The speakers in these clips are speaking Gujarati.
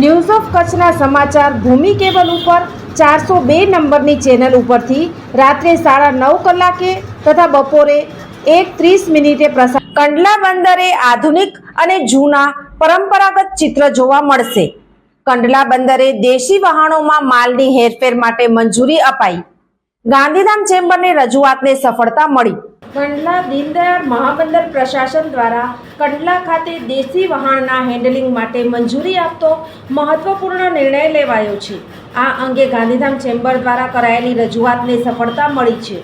News of કચ્છના સમાચાર ભૂમિ કેબલ ઉપર ચારસો બે નંબરની ચેનલ ઉપરથી રાત્રે સાડા નવ કલાકે તથા બપોરે એક ત્રીસ મિનિટે પ્રસાર કંડલા બંદરે આધુનિક અને જૂના પરંપરાગત ચિત્ર જોવા મળશે. કંડલા બંદરે દેશી વહાણોમાં માલની હેરફેર માટે મંજૂરી અપાઈ. ગાંધીધામ ચેમ્બરની રજૂઆતને સફળતા મળી. કંડલા દીનદયાળ મહાબંદર પ્રશાસન દ્વારા કંડલા ખાતે દેશી વહાણના હેન્ડલિંગ માટે મંજૂરી આપતો મહત્વપૂર્ણ નિર્ણય લેવાયો છે. આ અંગે ગાંધીધામ ચેમ્બર દ્વારા કરાયેલી રજૂઆતને સફળતા મળી છે.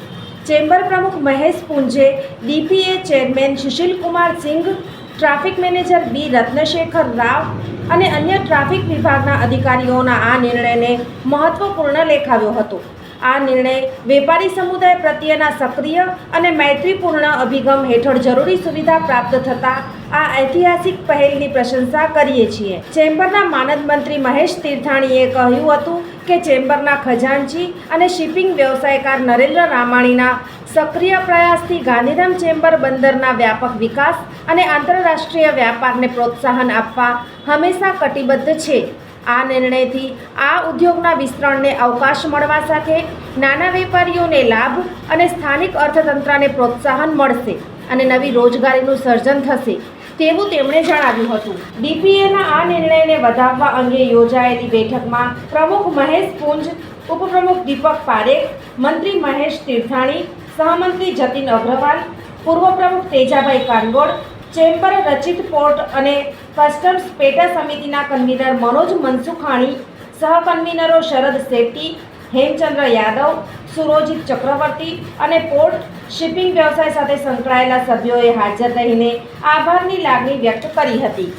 ચેમ્બર પ્રમુખ Mahesh Punje DPA chairman Sushil Kumar Singh, traffic manager B Ratnashekhar Rao અને અન્ય ટ્રાફિક વિભાગના અધિકારીઓના આ નિર્ણયને મહત્વપૂર્ણ લેખાવ્યો હતો. આ નિર્ણય વેપારી સમુદાય પ્રત્યેના સક્રિય અને મૈત્રીપૂર્ણ અભિગમ હેઠળ જરૂરી સુવિધા પ્રાપ્ત થતાં આ ઐતિહાસિક પહેલની પ્રશંસા કરીએ છીએ. ચેમ્બરના માનદ મંત્રી મહેશ તીર્થાણીએ કહ્યું હતું કે ચેમ્બરના ખજાનચી અને શિપિંગ વ્યવસાયકાર નરેન્દ્ર રામાણીના સક્રિય પ્રયાસથી ગાંધીધામ ચેમ્બર બંદરના વ્યાપક વિકાસ અને આંતરરાષ્ટ્રીય વ્યાપારને પ્રોત્સાહન આપવા હંમેશા કટિબદ્ધ છે. આ નિર્ણયથી આ ઉદ્યોગના વિસ્તરણને અવકાશ મળવા સાથે નાના વેપારીઓને લાભ અને સ્થાનિક અર્થતંત્રને પ્રોત્સાહન મળશે અને નવી રોજગારીનું સર્જન થશે તેવું તેમણે જણાવ્યું હતું. ડીપીએના આ નિર્ણયને વધાવવા અંગે યોજાયેલી બેઠકમાં પ્રમુખ મહેશ પુંજ ઉપપ્રમુખ દીપક પારેખ, મંત્રી મહેશ તીર્થાણી, સહમંત્રી જતીન અગ્રવાલ, પૂર્વ પ્રમુખ તેજાભાઈ કાનગોડ ચેમ્બર રચિત પોર્ટ અને કસ્ટમ્સ પેટા સમિતિના કન્વીનર મનોજ મનસુખાણી સહકન્વીનરો શરદ શેટ્ટી, હેમચંદ્ર યાદવ, સુરોજિત ચક્રવર્તી અને પોર્ટ શિપિંગ વ્યવસાય સાથે સંકળાયેલા સભ્યોએ હાજર રહીને આભારની લાગણી વ્યક્ત કરી હતી.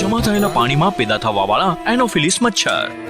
જમા થયેલા પાણીમાં પેદા થવાવાળા એનોફિલિસ મચ્છર.